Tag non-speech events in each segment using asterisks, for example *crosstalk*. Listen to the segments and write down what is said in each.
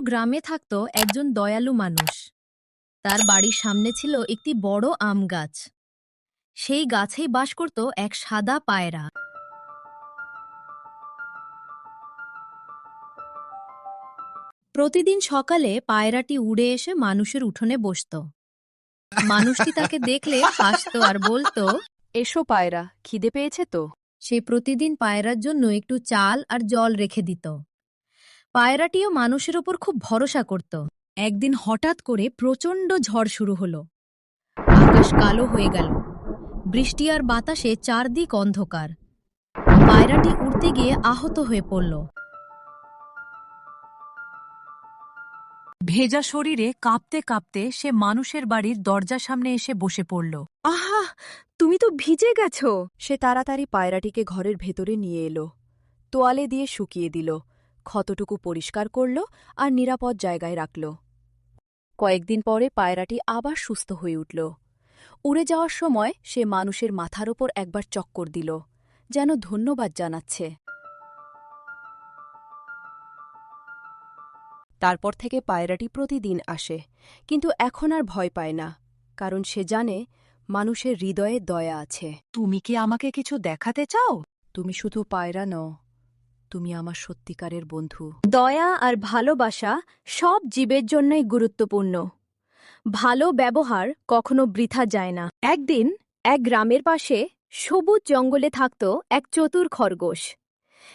গ্রামে থাকত একজন দয়ালু মানুষ। তার বাড়ির সামনে ছিল একটি বড় আম গাছ। সেই গাছেই বাস করত এক সাদা পায়রা। প্রতিদিন সকালে পায়রাটি উড়ে এসে মানুষের উঠোনে বসত। মানুষটি তাকে দেখলে হাসত আর বলতো এসো পায়রা খিদে পেয়েছে তো? সে প্রতিদিন পায়রার জন্য একটু চাল আর জল রেখে দিত। পায়রাটিও মানুষের ওপর খুব ভরসা করত। একদিন হঠাৎ করে প্রচণ্ড ঝড় শুরু হল। আকাশ কালো হয়ে গেল। বৃষ্টি আর বাতাসে চারদিক অন্ধকার। পায়রাটি উড়তে গিয়ে আহত হয়ে পড়ল। ভেজা শরীরে কাঁপতে কাঁপতে সে মানুষের বাড়ির দরজার সামনে এসে বসে পড়ল। আহা! তুমি তো ভিজে গেছো! সে তাড়াতাড়ি পায়রাটিকে ঘরের ভেতরে নিয়ে এলো। তোয়ালে দিয়ে শুকিয়ে দিল। ক্ষতটুকু পরিষ্কার করল আর নিরাপদ জায়গায় রাখল। কয়েকদিন পরে পায়রাটি আবার সুস্থ হয়ে উঠল। উড়ে যাওয়ার সময় সে মানুষের মাথার ওপর একবার চক্কর দিল যেন ধন্যবাদ জানাচ্ছে। তারপর থেকে পায়রাটি প্রতিদিন আসে কিন্তু এখন আর ভয় পায় না কারণ সে জানে মানুষের হৃদয়ে দয়া আছে। তুমি কি আমাকে কিছু দেখাতে চাও? তুমি শুধু পায়রা নও তুমি আমার সত্যিকারের বন্ধু। দয়া আর ভালোবাসা সব জীবের জন্যই গুরুত্বপূর্ণ। ভালো ব্যবহার কখনো বৃথা যায় না। একদিন এক গ্রামের পাশে সবুজ জঙ্গলে থাকত এক চতুর খরগোশ।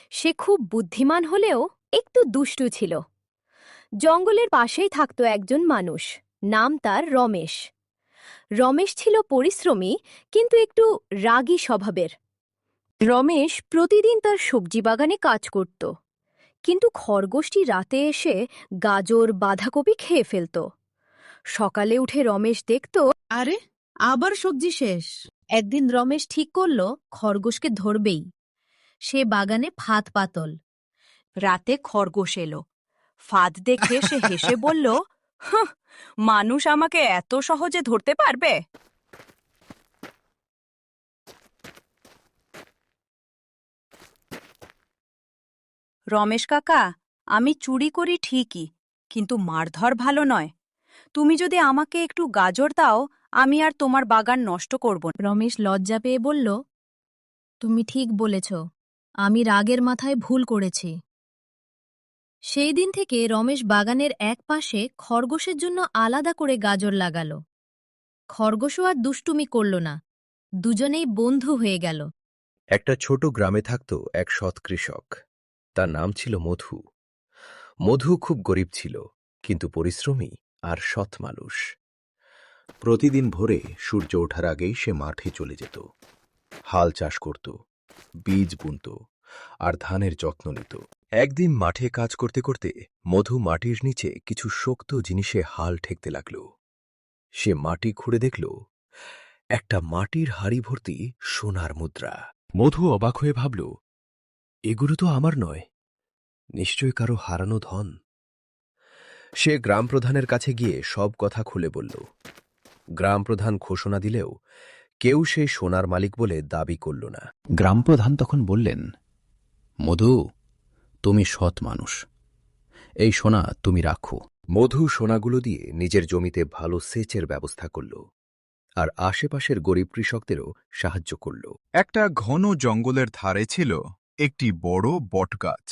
সে খুব বুদ্ধিমান হলেও একটু দুষ্টু ছিল। জঙ্গলের পাশেই থাকত একজন মানুষ, নাম তার রমেশ। রমেশ ছিল পরিশ্রমী, কিন্তু একটু রাগী স্বভাবের। রমেশ প্রতিদিন তার সবজি বাগানে কাজ করত। কিন্তু খরগোশটি রাতে এসে গাজর বাঁধাকপি খেয়ে ফেলত। সকালে উঠে রমেশ দেখত আরে আবার সবজি শেষ। একদিন রমেশ ঠিক করল খরগোশকে ধরবেই। সে বাগানে ফাঁদ পাতল। রাতে খরগোশ এলো। ফাঁদ দেখে সে হেসে বলল "হাহ, মানুষ আমাকে এত সহজে ধরতে পারবে? রমেশ কাকা আমি চুরি করি ঠিকই কিন্তু মারধর ভালো নয়। তুমি যদি আমাকে একটু গাজর দাও আমি আর তোমার বাগান নষ্ট করব রমেশ লজ্জা পেয়ে বলল তুমি ঠিক বলেছ আমি রাগের মাথায় ভুল করেছি। সেই দিন থেকে রমেশ বাগানের এক পাশে খরগোশের জন্য আলাদা করে গাজর লাগাল। খরগোশও আর দুষ্টুমি করল না দুজনেই বন্ধু হয়ে গেল। একটা ছোট গ্রামে থাকত এক সৎ কৃষক। তার নাম ছিল মধু। মধু খুব গরিব ছিল, কিন্তু পরিশ্রমী আর সৎ মানুষ। প্রতিদিন ভোরে সূর্য ওঠার আগেই সে মাঠে চলে যেত। হাল চাষ করত, বীজ বুনত আর ধানের যত্ন নিত। একদিন মাঠে কাজ করতে করতে মধু মাটির নিচে কিছু শক্ত জিনিসে হাল ঠেকতে লাগল। সে মাটি খুঁড়ে দেখল, একটা মাটির হাড়ি ভর্তি সোনার মুদ্রা। মধু অবাক হয়ে ভাবল এগুলো তো আমার নয়। নিশ্চয় কারও হারানো ধন। সে গ্রাম প্রধানের কাছে গিয়ে সব কথা খুলে বলল। গ্রাম প্রধান ঘোষণা দিলেও কেউ সেই সোনার মালিক বলে দাবি করল না। গ্রামপ্রধান তখন বললেন মধু তুমি সৎ মানুষ। এই সোনা তুমি রাখো। মধু সোনাগুলো দিয়ে নিজের জমিতে ভালো সেচের ব্যবস্থা করল আর আশেপাশের গরিব কৃষকদেরও সাহায্য করল। একটা ঘন জঙ্গলের ধারে ছিল একটি বড় বটগাছ।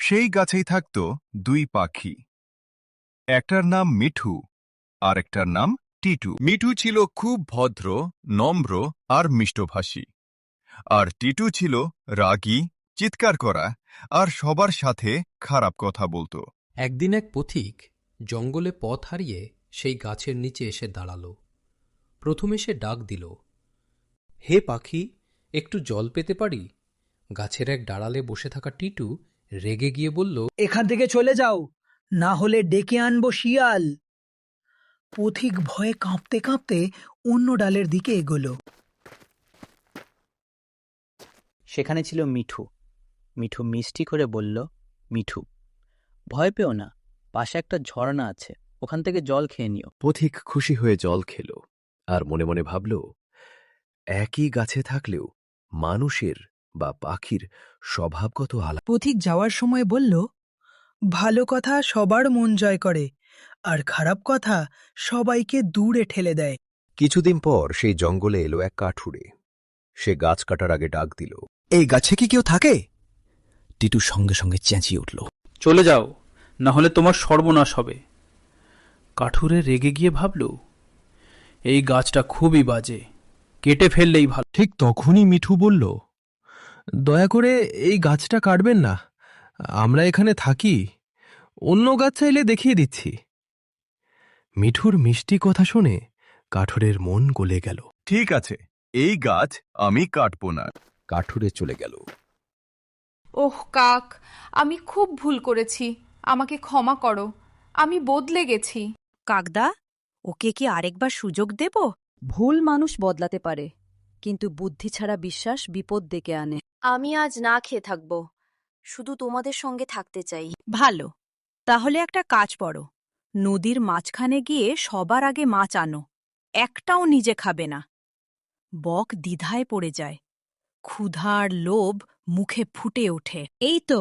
সেই গাছেই থাকত দুই পাখি। একটার নাম মিঠু আর একটার নাম টিটু। মিঠু ছিল খুব ভদ্র নম্র আর মিষ্টভাষী। আর টিটু ছিল রাগী চিৎকার করা আর সবার সাথে খারাপ কথা বলতো। একদিন এক পথিক জঙ্গলে পথ হারিয়ে সেই গাছের নিচে এসে দাঁড়াল। প্রথমে সে ডাক দিল হে পাখি একটু জল পেতে পারি? গাছের এক ডাড়ালে বসে থাকা টিটু রেগে গিয়ে বলল এখান থেকে চলে যাও না হলে ডেকে আনব শিয়াল। পথিক ভয়ে কাঁপতে কাঁপতে অন্য ডালের দিকে এগোলো। সেখানে ছিল মিঠু। মিঠু মিষ্টি করে বলল মিঠু ভয় পেও না পাশে একটা ঝর্ণা আছে ওখান থেকে জল খেয়ে নিও। পথিক খুশি হয়ে জল খেল আর মনে মনে ভাবল একই গাছে থাকলেও মানুষের বা পাখির স্বভাবগত আলাদা পথিক যাওয়ার সময় বলল ভালো কথা সবার মন জয় করে আর খারাপ কথা সবাইকে দূরে ঠেলে দেয়। কিছুদিন পর সেই জঙ্গলে এলো এক কাঠুরে। সে গাছ কাটার আগে ডাক দিল এই গাছে কি কেউ থাকে? টিটু সঙ্গে সঙ্গে চেঁচিয়ে উঠল চলে যাও না হলে তোমার সর্বনাশ হবে। কাঠুরে রেগে গিয়ে ভাবল এই গাছটা খুবই বাজে কেটে ফেললেই ভালো। ঠিক তখনই মিঠু বলল দয়া করে এই গাছটা কাটবেন না। আমরা এখানে থাকি। অন্য গাছ চাইলে দেখিয়ে দিচ্ছি। মিঠুর মিষ্টি কথা শুনে কাঠুরের মন গলে গেল। ঠিক আছে এই গাছ আমি কাটব না। কাঠুরে চলে গেল। ওহ কাক আমি খুব ভুল করেছি। আমাকে ক্ষমা করো। আমি বদলে গেছি। কাকদা ওকে কি আরেকবার সুযোগ দেব? ভুল মানুষ বদলাতে পারে। কিন্তু বুদ্ধি ছাড়া বিশ্বাস বিপদ ডেকে আনে। আমি আজ না খেয়ে থাকব শুধু তোমাদের সঙ্গে থাকতে চাই। ভালো তাহলে একটা কাজ পড়ো। নদীর মাঝখানে গিয়ে সবার আগে মাছ আনো একটাও নিজে খাবে না। বক দ্বিধায় পড়ে যায় ক্ষুধার লোভ মুখে ফুটে ওঠে। এই তো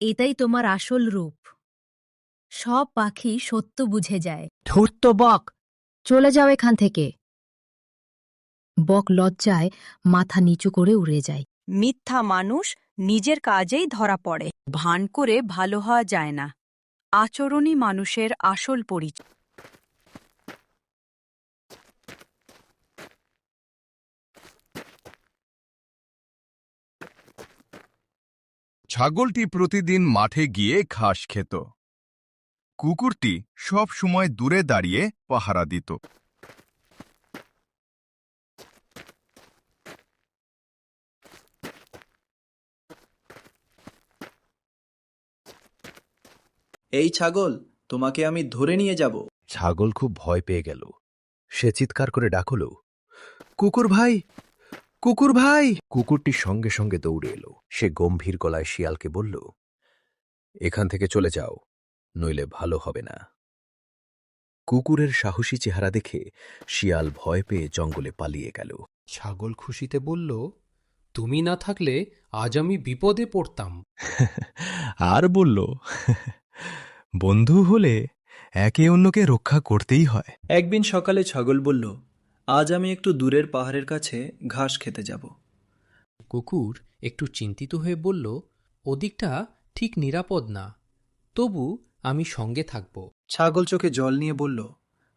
এটাই তোমার আসল রূপ। সব পাখি সত্য বুঝে যায়। ধূর্ত বক! চলে যাও এখান থেকে। বক লজ্জায় মাথা নিচু করে উড়ে যায়। মিথ্যা মানুষ নিজের কাজেই ধরা পড়ে। ভান করে ভালো হওয়া যায় না। আচরণই মানুষের আসল পরিচয়। ছাগলটি প্রতিদিন মাঠে গিয়ে ঘাস খেত। কুকুরটি সব সময় দূরে দাঁড়িয়ে পাহারা দিত। এই ছাগল তোমাকে আমি ধরে নিয়ে যাব। ছাগল খুব ভয় পেয়ে গেল। সে চিৎকার করে ডাকল কুকুর ভাই কুকুর ভাই! কুকুরটি সঙ্গে সঙ্গে দৌড়ে এলো। সে গম্ভীর গলায় শিয়ালকে বলল এখান থেকে চলে যাও নইলে ভালো হবে না। কুকুরের সাহসী চেহারা দেখে শিয়াল ভয় পেয়ে জঙ্গলে পালিয়ে গেল। ছাগল খুশিতে বলল তুমি না থাকলে আজ আমি বিপদে পড়তাম। *laughs* আর বলল বন্ধু হলে একে অন্যকে রক্ষা করতেই হয়। একদিন সকালে ছাগল বলল আজ আমি একটু দূরের পাহাড়ের কাছে ঘাস খেতে যাব। কুকুর একটু চিন্তিত হয়ে বলল ওদিকটা ঠিক নিরাপদ না। তবু আমি সঙ্গে থাকব। ছাগল চোখে জল নিয়ে বলল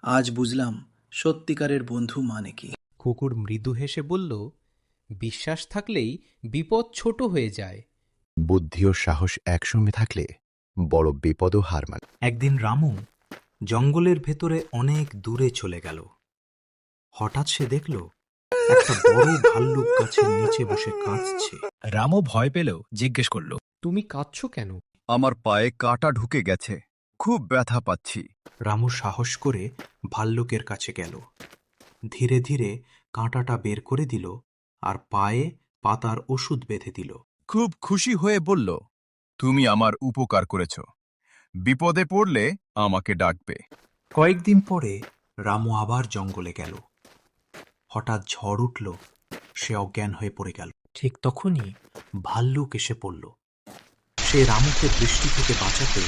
আজ বুঝলাম সত্যিকারের বন্ধু মানে কি? কুকুর মৃদু হেসে বলল বিশ্বাস থাকলেই বিপদ ছোট হয়ে যায়। বুদ্ধি ও সাহস একসঙ্গে থাকলে বড় বিপদও হার মানে। একদিন রামু জঙ্গলের ভেতরে অনেক দূরে চলে গেল। হঠাৎ সে দেখল একটা বড় ভাল্লুক গাছের নিচে বসে কাঁদছে। রামও ভয় পেলেও জিজ্ঞেস করল তুমি কাঁদছ কেন? আমার পায়ে কাঁটা ঢুকে গেছে। খুব ব্যথা পাচ্ছি। রামু সাহস করে ভাল্লুকের কাছে গেল। ধীরে ধীরে কাঁটাটা বের করে দিল আর পায়ে পাতার ওষুধ বেঁধে দিল। খুব খুশি হয়ে বলল তুমি আমার উপকার করেছ। বিপদে পড়লে আমাকে ডাকবে। কয়েকদিন পরে রামু আবার জঙ্গলে গেল। হঠাৎ ঝড় উঠল সে অজ্ঞান হয়ে পড়ে গেল। ঠিক তখনই ভাল্লুক এসে পড়ল। সে রামুকে বৃষ্টি থেকে বাঁচাতে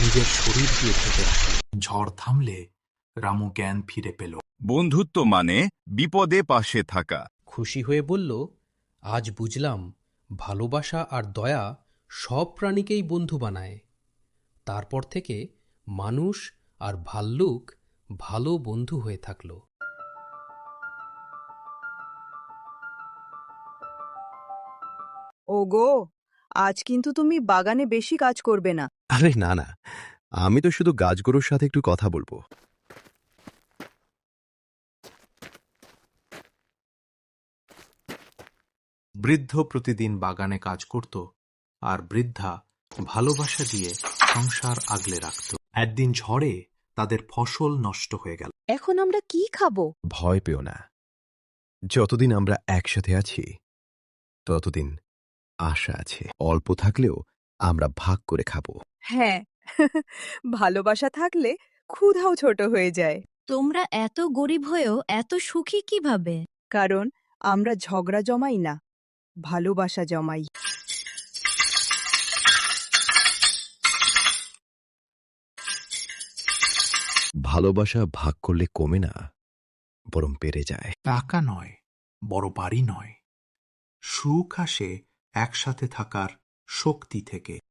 নিজের শরীর দিয়ে ঢেকে রাখল। ঝড় থামলে রামু জ্ঞান ফিরে পেল। বন্ধুত্ব মানে বিপদে পাশে থাকা। খুশি হয়ে বলল আজ বুঝলাম ভালোবাসা আর দয়া সব প্রাণীকেই বন্ধু বানায়। তারপর থেকে মানুষ আর ভাল্লুক ভালো বন্ধু হয়ে থাকল। ওগো আজ কিন্তু তুমি বাগানে বেশি কাজ করবে না। আরে না না আমি তো শুধু গাছগুলোর সাথে একটু কথা বলব। বৃদ্ধ প্রতিদিন বাগানে কাজ করত। আর বৃদ্ধা ভালোবাসা দিয়ে সংসার আগলে রাখত। একদিন ঝড়ে তাদের ফসল নষ্ট হয়ে গেল। এখন আমরা কি খাব? ভয় পেও না। যতদিন আমরা একসাথে আছি ততদিন আশা আছে। অল্প থাকলেও আমরা ভাগ করে খাব। হ্যাঁ *laughs* ভালোবাসা থাকলে ক্ষুধাও ছোট হয়ে যায়। তোমরা এত গরিব হয়েও এত সুখী কীভাবে? কারণ আমরা ঝগড়া জমাই না ভালোবাসা জমাই। ভালোবাসা ভাগ করলে কমে না, বরং পেরে যায়। টাকা নয়, বড় বাড়ি নয়। সুখ আসে একসাথে থাকার শক্তি থেকে।